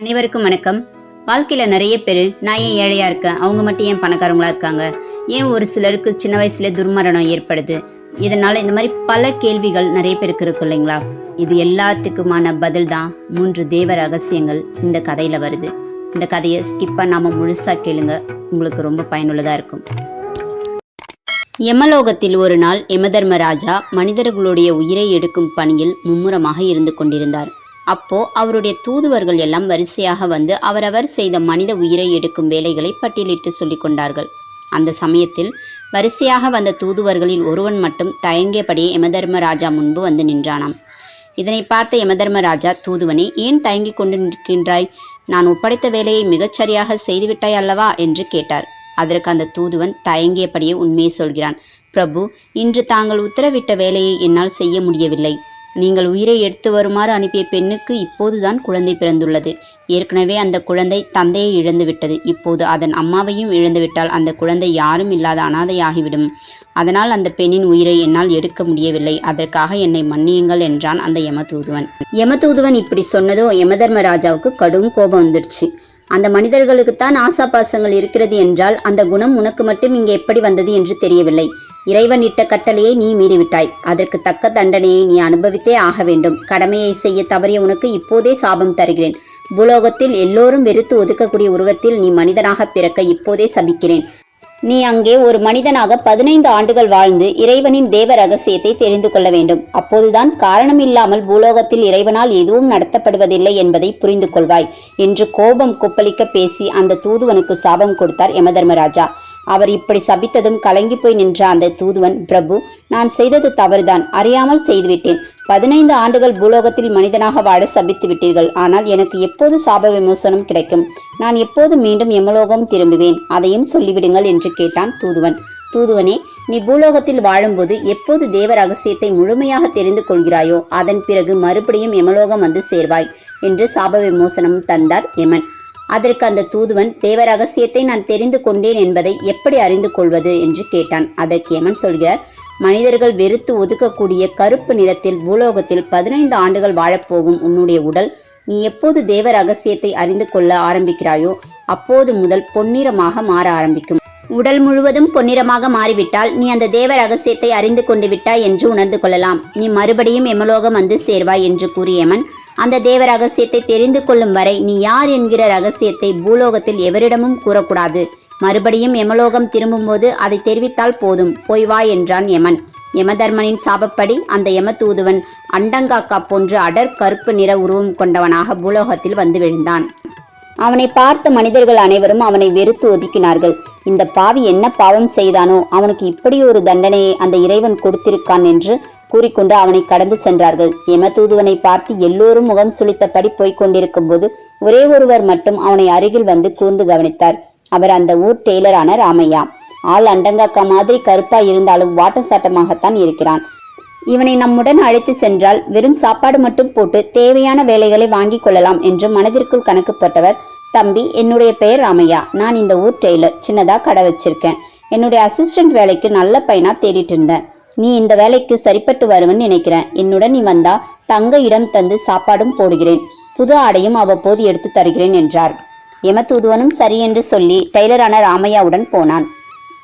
அனைவருக்கும் வணக்கம். வாழ்க்கையில் நிறைய பேர் நான் ஏன் ஏழையாக இருக்கேன்? அவங்க மட்டும் ஏன் பணக்காரங்களா இருக்காங்க? ஏன் ஒரு சிலருக்கு சின்ன வயசுல துர்மரணம் ஏற்படுது? இதனால் இந்த மாதிரி பல கேள்விகள் நிறைய பேருக்கு இருக்கு இல்லைங்களா? இது எல்லாத்துக்குமான பதில் தான் மூன்று தேவ ரகசியங்கள் இந்த கதையில் வருது. இந்த கதையை ஸ்கிப் பண்ணாமல் முழுசாக கேளுங்க. உங்களுக்கு ரொம்ப பயனுள்ளதாக இருக்கும். யமலோகத்தில் ஒரு நாள் யமதர்மராஜா மனிதர்களுடைய உயிரை எடுக்கும் பணியில் மும்முரமாக இருந்து கொண்டிருந்தார். அப்போ அவருடைய தூதுவர்கள் எல்லாம் வரிசையாக வந்து அவரவர் செய்த மனித உயிரை எடுக்கும் வேலைகளை பட்டியலிட்டு சொல்லிக் கொண்டார்கள். அந்த சமயத்தில் வரிசையாக வந்த தூதுவர்களில் ஒருவன் மட்டும் தயங்கியபடியே யமதர்மராஜா முன்பு வந்து நின்றானாம். இதனை பார்த்த யமதர்மராஜா தூதுவனே ஏன் தயங்கிக் கொண்டு நிற்கின்றாய் நான் ஒப்படைத்த வேலையை மிகச்சரியாக செய்துவிட்டாய் அல்லவா? என்று கேட்டார். அதற்கு அந்த தூதுவன் தயங்கியபடியே உண்மையை சொல்கிறான். பிரபு இன்று தாங்கள் உத்தரவிட்ட வேலையை என்னால் செய்ய முடியவில்லை. நீங்கள் உயிரை எடுத்து வருமாறு அனுப்பிய பெண்ணுக்கு இப்போதுதான் குழந்தை பிறந்துள்ளது. ஏற்கனவே அந்த குழந்தை தந்தையை இழந்துவிட்டது. இப்போது அதன் அம்மாவையும் இழந்துவிட்டால் அந்த குழந்தை யாரும் இல்லாத அனாதையாகிவிடும். அதனால் அந்த பெண்ணின் உயிரை என்னால் எடுக்க முடியவில்லை. அதற்காக என்னை மன்னியுங்கள் என்றான் அந்த யமதூதுவன். யமதூதுவன் இப்படி சொன்னதோ யமதர்மராஜாவுக்கு கடும் கோபம் வந்துடுச்சு. அந்த மனிதர்களுக்குத்தான் ஆசாபாசங்கள் இருக்கிறது என்றால் அந்த குணம் உனக்கு மட்டும் இங்கே எப்படி வந்தது என்று தெரியவில்லை. இறைவன் இட்ட கட்டளையை நீ மீறிவிட்டாய். அதற்கு தக்க தண்டனையை நீ அனுபவித்தே ஆக வேண்டும். கடமையை செய்ய தவறிய உனக்கு இப்போதே சாபம் தருகிறேன். பூலோகத்தில் எல்லோரும் வெறுத்து ஒதுக்கக்கூடிய உருவத்தில் நீ மனிதனாக பிறக்க இப்போதே சபிக்கிறேன். நீ அங்கே ஒரு மனிதனாக பதினைந்து ஆண்டுகள் வாழ்ந்து இறைவனின் தேவ ரகசியத்தை தெரிந்து கொள்ள வேண்டும். அப்போதுதான் காரணமில்லாமல் பூலோகத்தில் இறைவனால் எதுவும் நடத்தப்படுவதில்லை என்பதை புரிந்து கொள்வாய். என்று கோபம் கொப்பளிக்க பேசி அந்த தூதுவனுக்கு சாபம் கொடுத்தார் யமதர்மராஜா. அவர் இப்படி சபித்ததும் கலங்கி போய் நின்ற அந்த தூதுவன் பிரபு நான் செய்தது தவறுதான். அறியாமல் செய்துவிட்டேன். பதினைந்து ஆண்டுகள் பூலோகத்தில் மனிதனாக வாழ சபித்து விட்டீர்கள். ஆனால் எனக்கு எப்போது சாப விமோசனம் கிடைக்கும்? நான் எப்போது மீண்டும் எமலோகம் திரும்புவேன்? அதையும் சொல்லிவிடுங்கள் என்று கேட்டான் தூதுவன். தூதுவனே நீ பூலோகத்தில் வாழும்போது எப்போது தேவ ரகசியத்தை முழுமையாக தெரிந்து கொள்கிறாயோ அதன் பிறகு மறுபடியும் எமலோகம் வந்து சேர்வாய் என்று சாப விமோசனம் தந்தார் யமன் அதற்கு அந்த தூதுவன் தேவ ரகசியத்தை நான் தெரிந்து கொண்டேன் என்பதை எப்படி அறிந்து கொள்வது? என்று கேட்டான். அதற்கு எமன் சொல்கிறார் மனிதர்கள் வெறுத்து ஒதுக்கக்கூடிய கருப்பு நிறத்தில் பூலோகத்தில் பதினைந்து ஆண்டுகள் வாழப்போகும் உன்னுடைய உடல் நீ எப்போது தேவ ரகசியத்தை அறிந்து கொள்ள ஆரம்பிக்கிறாயோ அப்போது முதல் பொன்னிறமாக மாற ஆரம்பிக்கும். உடல் முழுவதும் பொன்னிறமாக மாறிவிட்டால் நீ அந்த தேவ ரகசியத்தை அறிந்து கொண்டு விட்டாய் என்று உணர்ந்து கொள்ளலாம். நீ மறுபடியும் எமலோகம் வந்து சேர்வாய் என்று கூறியமன் அந்த தேவ ரகசியத்தை தெரிந்து கொள்ளும் வரை நீ யார் என்கிற ரகசியத்தை பூலோகத்தில் எவரிடமும் கூறக்கூடாது. மறுபடியும் எமலோகம் திரும்பும்போது அதை தெரிவித்தால் போதும். போய் வா என்றான் யமன். யமதர்மனின் சாபப்படி அந்த யம தூதுவன் அண்டங்காக்கா போன்று அடர் கருப்பு நிற உருவம் கொண்டவனாக பூலோகத்தில் வந்து விழுந்தான். அவனை பார்த்த மனிதர்கள் அனைவரும் அவனை வெறுத்து ஒதுக்கினார்கள். இந்த பாவி என்ன பாவம் செய்தானோ அவனுக்கு இப்படி ஒரு தண்டனையை அந்த இறைவன் கொடுத்திருக்கான் என்று கூறிக்கொண்டு அவனை கடந்து சென்றார்கள். யமதூதுவனை பார்த்து எல்லோரும் முகம் சுளித்தபடி போய்க் கொண்டிருக்கும் போது ஒரே ஒருவர் மட்டும் அவனை அருகில் வந்து கூர்ந்து கவனித்தார். அவர் அந்த ஊர் டெய்லரான ராமையா. ஆள் அண்டங்காக்கா மாதிரி கருப்பா இருந்தாலும் வாட்டம் சாட்டமாகத்தான் இருக்கிறான். இவனை நம்முடன் அழைத்து சென்றால் வெறும் சாப்பாடு மட்டும் போட்டு தேவையான வேலைகளை வாங்கிக் கொள்ளலாம் என்று மனதிற்குள் கணக்குப்பட்டவர் தம்பி என்னுடைய பெயர் ராமையா. நான் இந்த ஊர் டெய்லர். சின்னதா கடை வச்சிருக்கேன். என்னுடைய அசிஸ்டன்ட் வேலைக்கு நல்ல பையனா தேடிட்டு இருந்தேன். நீ இந்த வேலைக்கு சரிப்பட்டு வருவன்னு நினைக்கிறேன். என்னுடன் நீ வந்தா தங்க இடம் தந்து சாப்பாடும் போடுகிறேன். புது ஆடையும் அவ்வப்போது எடுத்து தருகிறேன் என்றார். யமதூதுவனும் சரி என்று சொல்லி டெய்லரான ராமையாவுடன் போனான்.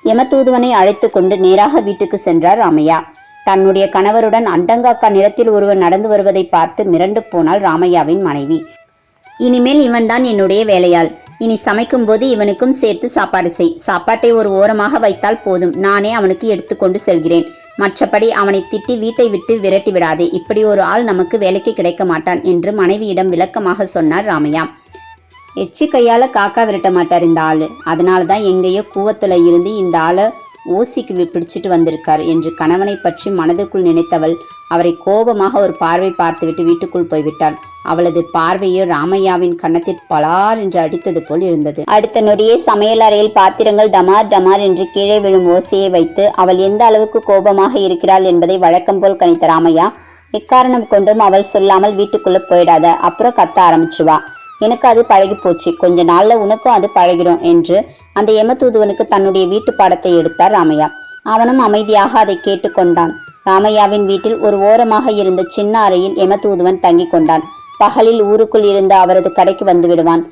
யமதூதுவனை அழைத்து கொண்டு நேராக வீட்டுக்கு சென்றார் ராமையா. தன்னுடைய கணவருடன் அண்டங்காக்கா நிறத்தில் ஒருவன் நடந்து வருவதை பார்த்து மிரண்டு போனாள் ராமையாவின் மனைவி. இனிமேல் இவன்தான் என்னுடைய வேலையாள். இனி சமைக்கும்போது இவனுக்கும் சேர்த்து சாப்பாடு செய். சாப்பாட்டை ஒரு ஓரமாக வைத்தால் போதும். நானே அவனுக்கு எடுத்துக்கொண்டு செல்கிறேன். மற்றபடி அவனை திட்டி வீட்டை விட்டு விரட்டி விடாதே. இப்படி ஒரு ஆள் நமக்கு வேலைக்கு கிடைக்க மாட்டான் என்று மனைவியிடம் விளக்கமாக சொன்னார் ராமையா. எச்சி கையால் காக்கா விரட்ட மாட்டார் இந்த ஆள். அதனால தான் எங்கேயோ கூவத்தில் இருந்து இந்த ஆளை ஓசிக்கு பிடிச்சிட்டு வந்திருக்கார் என்று கணவனை பற்றி மனதுக்குள் நினைத்தவள் அவரை கோபமாக ஒரு பார்வை பார்த்துவிட்டு வீட்டுக்குள் போய்விட்டாள். அவளது பார்வையோ ராமையாவின் கன்னத்தில் பலார் என்று அடித்தது போல் இருந்தது. அடுத்த நொடியே சமையலறையில் பாத்திரங்கள் டமார் டமார் என்று கீழே விழும் ஓசையை வைத்து அவள் எந்த அளவுக்கு கோபமாக இருக்கிறாள் என்பதை வழக்கம் போல் கணித்த ராமையா எக்காரணம் கொண்டும் அவள் சொல்லாமல் வீட்டுக்குள்ள போயிடாத அப்புறம் கத்த ஆரம்பிச்சுவா. எனக்கு அது பழகி போச்சு கொஞ்ச நாள்ல உனக்கும் அது பழகிடும் என்று அந்த யமதூதுவனுக்கு தன்னுடைய வீட்டு பாடத்தை எடுத்தார் ராமையா. அவனும் அமைதியாக அதை கேட்டுக்கொண்டான். ராமையாவின் வீட்டில் ஒரு ஓரமாக இருந்த சின்ன அறையில் யமதூதுவன் தங்கிக் கொண்டான். பகலில் ஊருக்குள் இருந்த அவரது கடைக்கு வந்து விடுவான்.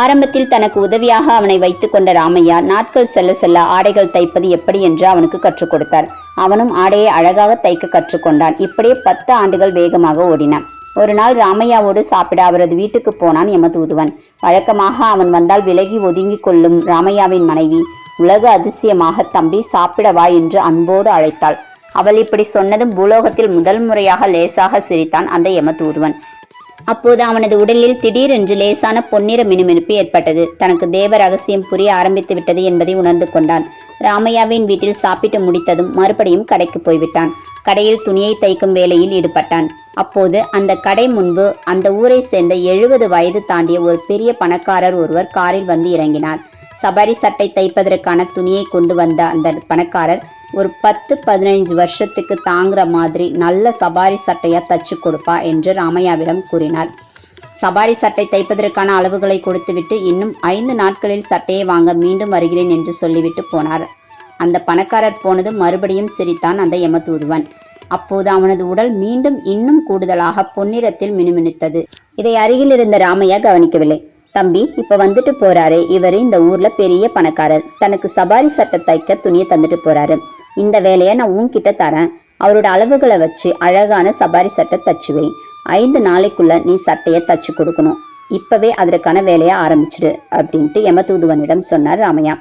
ஆரம்பத்தில் தனக்கு உதவியாக அவனை வைத்துக்கொண்ட ராமையா நாட்கள் செல்ல செல்ல ஆடைகள் தைப்பது எப்படி? என்று அவனுக்கு கற்றுக் கொடுத்தார். அவனும் ஆடையை அழகாக தைக்க கற்றுக்கொண்டான் இப்படியே பத்து ஆண்டுகள் வேகமாக ஓடின ஒரு நாள் ராமையாவோடு சாப்பிட அவரது வீட்டுக்கு போனான் யமதூதுவன். வழக்கமாக அவன் வந்தால் விலகி ஒதுங்கிக் கொள்ளும் ராமையாவின் மனைவி உலக அதிசயமாக தம்பி சாப்பிட வா என்று அன்போடு அழைத்தாள். அவள் இப்படி சொன்னதும் பூலோகத்தில் முதல் முறையாக லேசாக சிரித்தான் அந்த யமதூதுவன். அப்போது அவனது உடலில் திடீரென்று லேசான பொன்னிற மினுமினுப்பு ஏற்பட்டது. தனக்கு தேவ ரகசியம் புரிய ஆரம்பித்து விட்டது என்பதை உணர்ந்து கொண்டான். ராமையாவின் வீட்டில் சாப்பிட்டு முடித்ததும் மறுபடியும் கடைக்கு போய்விட்டான். கடையில் துணியை தைக்கும் வேலையில் ஈடுபட்டான். அப்போது அந்த கடை முன்பு அந்த ஊரை சேர்ந்த எழுபது வயது தாண்டிய ஒரு பெரிய பணக்காரர் ஒருவர் காரில் வந்து இறங்கினார். சபரி சட்டை தைப்பதற்கான துணியை கொண்டு வந்த அந்த பணக்காரர் ஒரு பத்து பதினைஞ்சு வருஷத்துக்கு தாங்குற மாதிரி நல்ல சபாரி சட்டையா தச்சு கொடுப்பா என்று ராமையாவிடம் கூறினார். சபாரி சட்டை தைப்பதற்கான அளவுகளை கொடுத்துவிட்டு இன்னும் ஐந்து நாட்களில் சட்டையை வாங்க மீண்டும் வருகிறேன் என்று சொல்லிவிட்டு போனார். அந்த பணக்காரர் போனது மறுபடியும் சிரித்தான் அந்த யமதூதுவன். அப்போது அவனது உடல் மீண்டும் இன்னும் கூடுதலாக பொன்னிறத்தில் மினுமினுத்தது. இதை அருகில் இருந்த ராமையா கவனிக்கவில்லை. தம்பி இப்ப வந்துட்டு போறாரே. இவர் இந்த ஊர்ல பெரிய பணக்காரர். தனக்கு சபாரி சட்டை தைக்க துணியை தந்துட்டு போறாரு. இந்த வேலையை நான் உன்கிட்ட தரேன். அவரோட அளவுகளை வச்சு அழகான சபாரி சட்டை தச்சு வை ஐந்து நாளைக்குள்ள நீ சட்டையை தச்சு கொடுக்கணும். இப்பவே அதற்கான வேலையை ஆரம்பிச்சிடு அப்படின்ட்டு யமதூதுவனிடம் சொன்னார் ராமையா.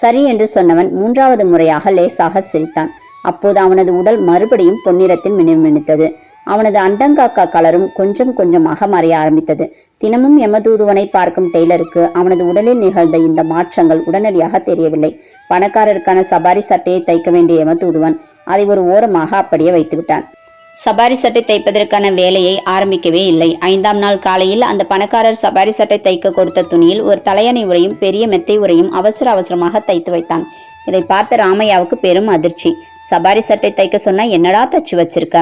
சரி என்று சொன்னவன் மூன்றாவது முறையாக லேசாக சிரித்தான். அப்போது அவனது உடல் மறுபடியும் பொன்னிறத்தில் மினுமினுத்தது. அவனது அண்டங்காக்கா கலரும் கொஞ்சம் கொஞ்சமாக மறைய ஆரம்பித்தது. தினமும் எமதூதுவனை பார்க்கும் டெய்லருக்கு அவனது உடலில் நிகழ்ந்த இந்த மாற்றங்கள் உடனடியாக தெரியவில்லை. பணக்காரருக்கான சபாரி சட்டையை தைக்க வேண்டிய யமதூதுவன் அதை ஒரு ஓரமாக அப்படியே வைத்துவிட்டான். சபாரி சட்டை தைப்பதற்கான வேலையை ஆரம்பிக்கவே இல்லை. ஐந்தாம் நாள் காலையில் அந்த பணக்காரர் சபாரி சட்டை தைக்க கொடுத்த துணியில் ஒரு தலையணை உரையும் பெரிய மெத்தை உரையும் அவசர அவசரமாக தைத்து வைத்தான். இதை பார்த்த ராமையாவுக்கு பெரும் அதிர்ச்சி. சபாரி சட்டை தைக்க சொன்னா என்னடா தச்சு வச்சிருக்க?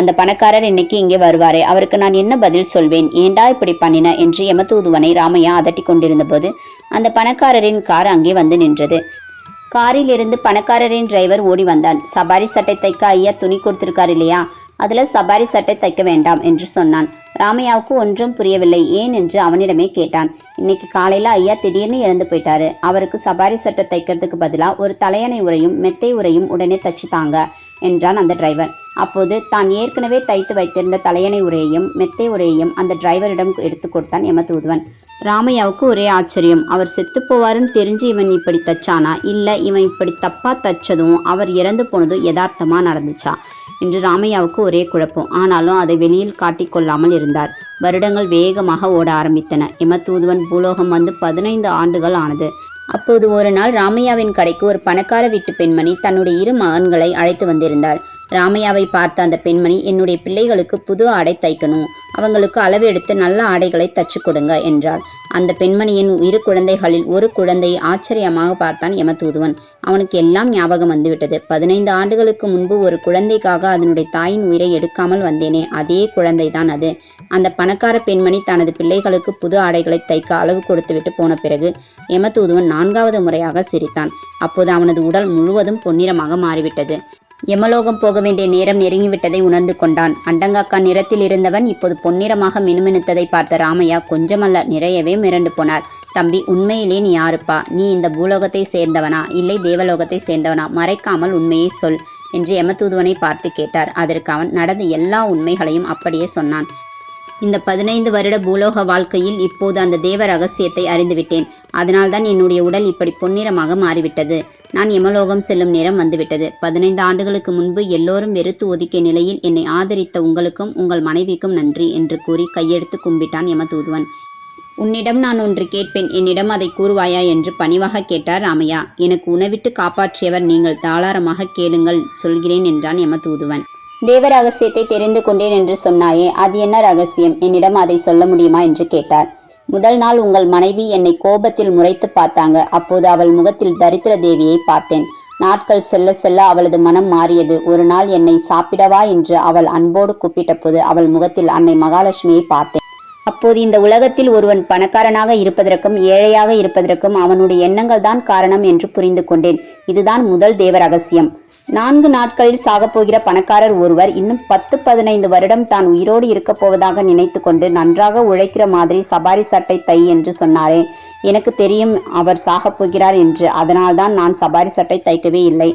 அந்த பணக்காரர் இன்னைக்கு இங்கே வருவாரே அவருக்கு நான் என்ன பதில் சொல்வேன்? ஏண்டா இப்படி பண்ணின? என்று யமதூதுவனை ராமையா அதட்டி கொண்டிருந்த போது அந்த பணக்காரரின் கார் அங்கே வந்து நின்றது. காரில் இருந்து பணக்காரரின் டிரைவர் ஓடி வந்தான். சபாரி சட்டை தைக்க ஐயா துணி கொடுத்திருக்கார் இல்லையா? அதில் சபாரி சட்டை தைக்க வேண்டாம் என்று சொன்னான். ராமையாவுக்கு ஒன்றும் புரியவில்லை. ஏன் என்று அவனிடமே கேட்டான். இன்னைக்கு காலையில் ஐயா திடீர்னு இறந்து போயிட்டாரு. அவருக்கு சபாரி சட்டை தைக்கிறதுக்கு பதிலாக ஒரு தலையணை உரையும் மெத்தை உரையும் உடனே தச்சு தாங்க என்றான் அந்த டிரைவர் அப்போது தான் ஏற்கனவே தைத்து வைத்திருந்த தலையணை உரையையும் மெத்தை உரையையும் அந்த டிரைவரிடம் எடுத்து கொடுத்தான் யமதூதுவன் ராமையாவுக்கு ஒரே ஆச்சரியம். அவர் செத்து போவாருன்னு தெரிஞ்சு இவன் இப்படி தச்சானா? இல்லை இவன் இப்படி தப்பாக தச்சதும் அவர் இறந்து போனதும் யதார்த்தமாக நடந்துச்சா? என்று ராமையாவுக்கு ஒரே குழப்பம். ஆனாலும் அதை வெளியில் காட்டிக்கொள்ளாமல் இருந்தார். வருடங்கள் வேகமாக ஓட ஆரம்பித்தன. யமதூதுவன் பூலோகம் வந்து பதினைந்து ஆண்டுகள் ஆனது. அப்போது ஒரு நாள் ராமையாவின் கடைக்கு ஒரு பணக்கார வீட்டு பெண்மணி தன்னுடைய இரு மகன்களை அழைத்து வந்திருந்தார் ராமையாவை பார்த்த அந்த பெண்மணி என்னுடைய பிள்ளைகளுக்கு புது ஆடை தைக்கணும். அவங்களுக்கு அளவு எடுத்து நல்ல ஆடைகளை தச்சு கொடுங்க என்றாள். அந்த பெண்மணியின் இரு குழந்தைகளில் ஒரு குழந்தையை ஆச்சரியமாக பார்த்தான் யமதூதுவன். அவனுக்கு எல்லாம் ஞாபகம் வந்துவிட்டது. பதினைந்து ஆண்டுகளுக்கு முன்பு ஒரு குழந்தைக்காக அதனுடைய தாயின் உயிரை எடுக்காமல் வந்தேனே அதே குழந்தைதான் அது. அந்த பணக்கார பெண்மணி தனது பிள்ளைகளுக்கு புது ஆடைகளை தைக்க அளவு கொடுத்துவிட்டு போன பிறகு யமதூதுவன் நான்காவது முறையாக சிரித்தான். அப்போது அவனது உடல் முழுவதும் பொன்னிறமாக மாறிவிட்டது. யமலோகம் போக வேண்டிய நேரம் நெருங்கிவிட்டதை உணர்ந்து கொண்டான். அண்டங்காக்கா நிறத்தில் இருந்தவன் இப்போது பொன்னிறமாக மினுமினுத்ததை பார்த்த ராமையா கொஞ்சமல்ல நிறையவே மிரண்டு போனார். தம்பி உண்மையிலே நீ யாருப்பா? நீ இந்த பூலோகத்தை சேர்ந்தவனா? இல்லை தேவலோகத்தை சேர்ந்தவனா? மறைக்காமல் உண்மையை சொல் என்று யமதூதுவனை பார்த்து கேட்டார். அதற்கு அவன் நடந்த எல்லா உண்மைகளையும் அப்படியே சொன்னான். இந்த பதினைந்து வருட பூலோக வாழ்க்கையில் இப்போது அந்த தேவ ரகசியத்தை அறிந்துவிட்டேன். அதனால்தான் என்னுடைய உடல் இப்படி பொன்னிறமாக மாறிவிட்டது. நான் யமலோகம் செல்லும் நேரம் வந்துவிட்டது. பதினைந்து ஆண்டுகளுக்கு முன்பு எல்லோரும் வெறுத்து ஒதுக்கிய நிலையில் என்னை ஆதரித்த உங்களுக்கும் உங்கள் மனைவிக்கும் நன்றி என்று கூறி கையெடுத்து கும்பிட்டான் யமதூதுவன். உன்னிடம் நான் ஒன்று கேட்பேன். என்னிடம் அதை கூறுவாயா என்று பணிவாக கேட்டார் ராமையா. எனக்கு உணவிட்டு காப்பாற்றியவர் நீங்கள் தாளாரமாக கேளுங்கள் சொல்கிறேன் என்றான் யமதூதுவன். தேவ ரகசியத்தை தெரிந்து கொண்டேன் என்று சொன்னாயே அது என்ன ரகசியம்? என்னிடம் அதை சொல்ல முடியுமா? என்று கேட்டார். முதல் நாள் உங்கள் மனைவி என்னை கோபத்தில் முறைத்து பார்த்தாங்க. அப்போது அவள் முகத்தில் தரித்திர தேவியை பார்த்தேன். நாட்கள் செல்ல செல்ல அவளது மனம் மாறியது. ஒரு நாள் என்னை சாப்பிடவா? என்று அவள் அன்போடு கூப்பிட்ட போது அவள் முகத்தில் அன்னை மகாலட்சுமியை பார்த்தேன். அப்போது இந்த உலகத்தில் ஒருவன் பணக்காரனாக இருப்பதற்கும் ஏழையாக இருப்பதற்கும் அவனுடைய எண்ணங்கள் தான் காரணம் என்று புரிந்து கொண்டேன். இதுதான் முதல் தேவ ரகசியம். நான்கு நாட்களில் சாகப்போகிற பணக்காரர் ஒருவர் இன்னும் பத்து பதினைந்து வருடம் தான் உயிரோடு இருக்கப் போவதாக நினைத்து கொண்டு நன்றாக உழைக்கிற மாதிரி சபாரி சட்டை தை என்று சொன்னாரே. எனக்கு தெரியும் அவர் சாகப் போகிறார் என்று. அதனால்தான் நான் சபாரி சட்டை தைக்கவே இல்லை.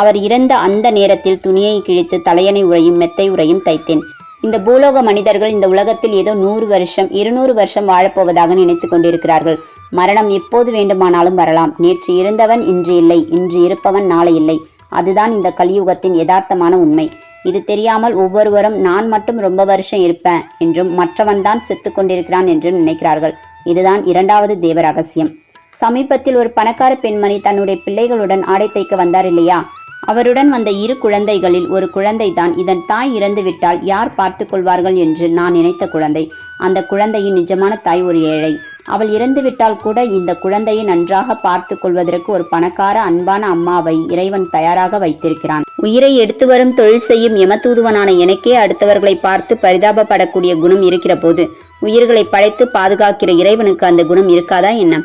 அவர் இறந்த அந்த நேரத்தில் துணியை கிழித்து தலையணை உரையும் மெத்தை உரையும் தைத்தேன். இந்த பூலோக மனிதர்கள் இந்த உலகத்தில் ஏதோ நூறு வருஷம் இருநூறு வருஷம் வாழப்போவதாக நினைத்து கொண்டிருக்கிறார்கள். மரணம் எப்போது வேண்டுமானாலும் வரலாம். நேற்று இருந்தவன் இன்று இல்லை. இன்று இருப்பவன் நாளை இல்லை. அதுதான் இந்த கலியுகத்தின் யதார்த்தமான உண்மை. இது தெரியாமல் ஒவ்வொருவரும் நான் மட்டும் ரொம்ப வருஷம் இருப்பேன் என்றும் மற்றவன் தான் செத்து கொண்டிருக்கிறான் என்றும் நினைக்கிறார்கள். இதுதான் இரண்டாவது தேவ ரகசியம். சமீபத்தில் ஒரு பணக்கார பெண்மணி தன்னுடைய பிள்ளைகளுடன் ஆடை தைக்க வந்தார் இல்லையா? அவருடன் வந்த இரு குழந்தைகளில் ஒரு குழந்தைதான். இதன் தாய் இறந்துவிட்டால் யார் பார்த்து கொள்வார்கள் என்று நான் நினைத்த குழந்தை. அந்த குழந்தையின் நிஜமான தாய் ஒரு ஏழை. அவள் இறந்துவிட்டால் கூட இந்த குழந்தையை நன்றாக பார்த்து கொள்வதற்கு ஒரு பணக்கார அன்பான அம்மாவை இறைவன் தயாராக வைத்திருக்கிறான். உயிரை எடுத்து வரும் தொழில் செய்யும் எமத்தூதுவனான எனக்கே அடுத்தவர்களை பார்த்து பரிதாபப்படக்கூடிய குணம் இருக்கிற போது உயிர்களை படைத்து பாதுகாக்கிற இறைவனுக்கு அந்த குணம் இருக்காதா என்ன?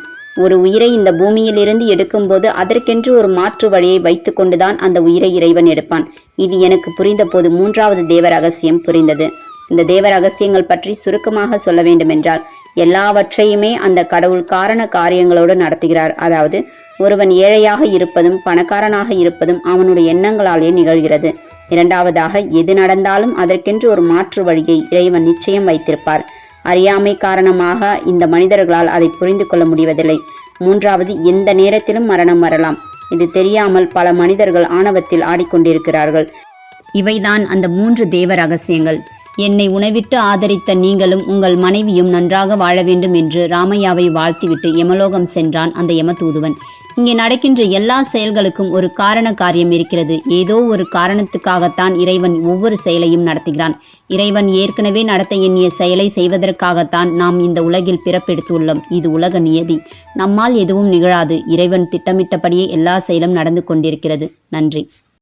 ஒரு உயிரை இந்த பூமியிலிருந்து எடுக்கும்போது அதற்கென்று ஒரு மாற்று வழியை வைத்துக்கொண்டுதான் அந்த உயிரை இறைவன் எடுப்பான். இது எனக்கு புரிந்தபோது மூன்றாவது தேவ ரகசியம் புரிந்தது. இந்த தேவ ரகசியங்கள் பற்றி சுருக்கமாக சொல்ல வேண்டுமென்றால் எல்லாவற்றையுமே அந்த கடவுள் காரண காரியங்களோடு நடத்துகிறார். அதாவது ஒருவன் ஏழையாக இருப்பதும் பணக்காரனாக இருப்பதும் அவனுடைய எண்ணங்களாலே நிகழ்கிறது. இரண்டாவதாக எது நடந்தாலும் அதற்கென்று ஒரு மாற்று வழியை இறைவன் நிச்சயம் வைத்திருப்பார். அறியாமை காரணமாக இந்த மனிதர்களால் அதை புரிந்து கொள்ள முடிவதில்லை. மூன்றாவது எந்த நேரத்திலும் மரணம் வரலாம். இது தெரியாமல் பல மனிதர்கள் ஆணவத்தில் ஆடிக்கொண்டிருக்கிறார்கள். இவைதான் அந்த மூன்று தேவ ரகசியங்கள். என்னை உணவிட்டு ஆதரித்த நீங்களும் உங்கள் மனைவியும் நன்றாக வாழ வேண்டும் என்று ராமையாவை வாழ்த்திவிட்டு யமலோகம் சென்றான் அந்த யமதூதுவன். இங்கே நடக்கின்ற எல்லா செயல்களுக்கும் ஒரு காரண காரியம் இருக்கிறது. ஏதோ ஒரு காரணத்துக்காகத்தான் இறைவன் ஒவ்வொரு செயலையும் நடத்துகிறான். இறைவன் ஏற்கனவே நடத்த எண்ணிய செயலை செய்வதற்காகத்தான் நாம் இந்த உலகில் பிறப்பெடுத்துள்ளோம். இது உலக நியதி. நம்மால் எதுவும் நிகழாது. இறைவன் திட்டமிட்டபடியே எல்லா செயலும் நடந்து கொண்டிருக்கிறது. நன்றி.